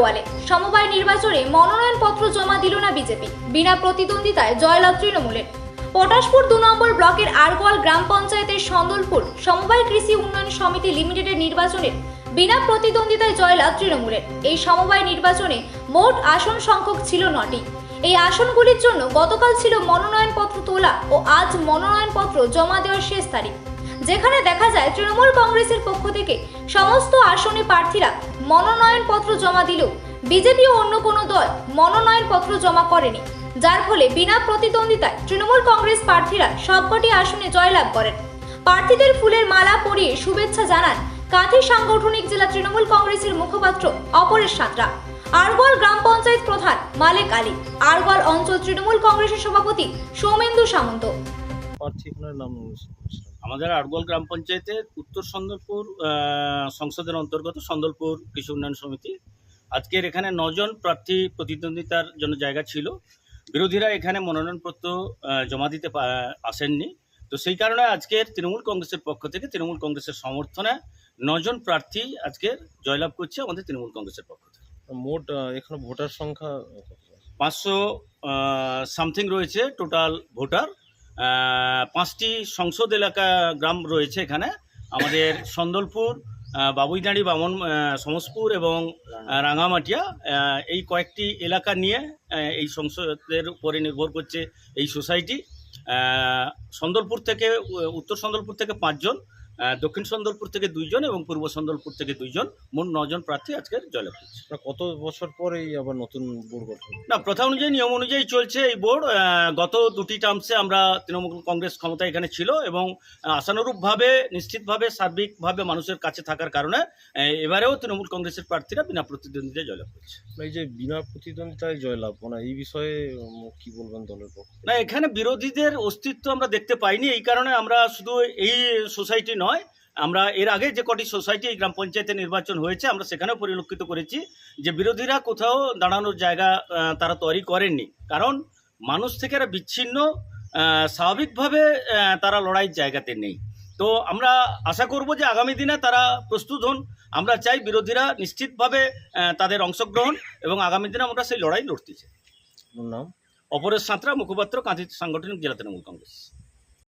গোয়ালে সমবায় নির্বাচনে মনোনয়নপত্র জমা দিল না বিজেপি। বিনা প্রতিদ্বন্দ্বিতায় জয়লাভ তৃণমূলের। পটাশপুর দু নম্বর ব্লকের আরগোয়াল গ্রাম পঞ্চায়েতের সন্দলপুর সমবায় কৃষি উন্নয়ন সমিতি লিমিটেডের নির্বাচনের বিনা প্রতিদ্বন্দ্বিতায় জয়লাভ তৃণমূলের। এই সমবায় নির্বাচনে মোট আসন সংখ্যক ছিল নটি। এই আসনগুলির জন্য গতকাল ছিল মনোনয়নপত্র তোলা ও আজ মনোনয়নপত্র জমা দেওয়ার শেষ তারিখ। যেখানে দেখা যায় তৃণমূল কংগ্রেসের পক্ষ থেকে সমস্ত আসনে প্রার্থীরা মনোনয়নপত্র জমা দিলেও বিজেপি ও অন্য কোনো দল মনোনয়নপত্র জমা করেনি। যার ফলে বিনা প্রতিদ্বন্দ্বিতায় তৃণমূল কংগ্রেস প্রার্থীরা সবকটি আসনে জয়লাভ করেন। প্রার্থীদের ফুলের মালা পরিয়ে শুভেচ্ছা জানান কাঁথি সাংগঠনিক জেলা তৃণমূল কংগ্রেসের মুখপাত্র অপরেশ সাঁতরা। আরগোয়াল গ্রাম পঞ্চায়েত প্রধান মালেক আলী। আরগোয়াল অঞ্চল তৃণমূল কংগ্রেসের সভাপতি সৌমেন্দু সামন্ত। প্রার্থী আপনার নাম আমাদের আটগোল গ্রাম পঞ্চায়েতের উত্তর সন্দলপুর সংসদের অন্তর্গত সন্দলপুর কৃষি উন্নয়ন সমিতি। আজকের এখানে নজন প্রার্থী প্রতিদ্বন্দ্বিতার জন্য জায়গা ছিল। বিরোধীরা এখানে মনোনয়নপত্র জমা দিতে আসেননি। তো সেই কারণে আজকের তৃণমূল কংগ্রেসের পক্ষ থেকে তৃণমূল কংগ্রেসের সমর্থনে নজন প্রার্থী আজকের জয়লাভ করছে আমাদের তৃণমূল কংগ্রেসের পক্ষ থেকে। মোট এখানে ভোটার সংখ্যা পাঁচশো সামথিং রয়েছে টোটাল ভোটার। পাঁচটি সংসদ এলাকা গ্রাম রয়েছে এখানে। আমাদের সন্দলপুর আহ, বাবুইদাঁড়ি বামন সমসপুর এবং রাঙামাটিয়া। এই কয়েকটি এলাকা নিয়ে এই সংসদের উপরে নির্ভর করছে এই সোসাইটি। সন্দলপুর থেকে উত্তর সন্দলপুর থেকে পাঁচজন দক্ষিণ সন্দলপুর থেকে দুইজন এবং পূর্ব সন্দলপুর থেকে দুইজন। মোট নজন প্রার্থী আজকের জয়লাভ করছে। কত বছর পর এই আবার নতুন বোর্ড গঠন না প্রথা অনুযায়ী নিয়ম অনুযায়ী চলছে এই বোর্ড। গত দুটি টার্মসে আমরা তৃণমূল কংগ্রেস ক্ষমতা এখানে ছিল এবং আশানুরূপভাবে নিশ্চিতভাবে সার্বিকভাবে মানুষের কাছে থাকার কারণে এবারেও তৃণমূল কংগ্রেসের প্রার্থীরা বিনা প্রতিদ্বন্দ্বিতায় জয়লাভ করছে। এই যে বিনা প্রতিদ্বন্দ্বিতায় জয়লাভ মানে এই বিষয়ে কি বলবেন দলের পক্ষ? না এখানে বিরোধীদের অস্তিত্ব আমরা দেখতে পাইনি। এই কারণে আমরা শুধু এই সোসাইটি নয় আমরা এর আগে যে কটি সোসাইটি এই গ্রাম পঞ্চায়েতে নির্বাচন হয়েছে আমরা সেখানেও পরিলক্ষিত করেছি যে বিরোধীরা কোথাও দাঁড়ানোর জায়গা তারা তৈরি করেননি। কারণ মানুষ থেকে এরা বিচ্ছিন্ন স্বাভাবিকভাবে তারা লড়াইয়ের জায়গাতে নেই। তো আমরা আশা করব যে আগামী দিনে তারা প্রস্তুত হন। আমরা চাই বিরোধীরা নিশ্চিতভাবে তাদের অংশগ্রহণ এবং আগামী দিনে আমরা সেই লড়াই লড়তে চাই। নাম? অপরেশ সাঁতরা মুখপাত্র কাঁথি সাংগঠনিক জেলা তৃণমূল কংগ্রেস।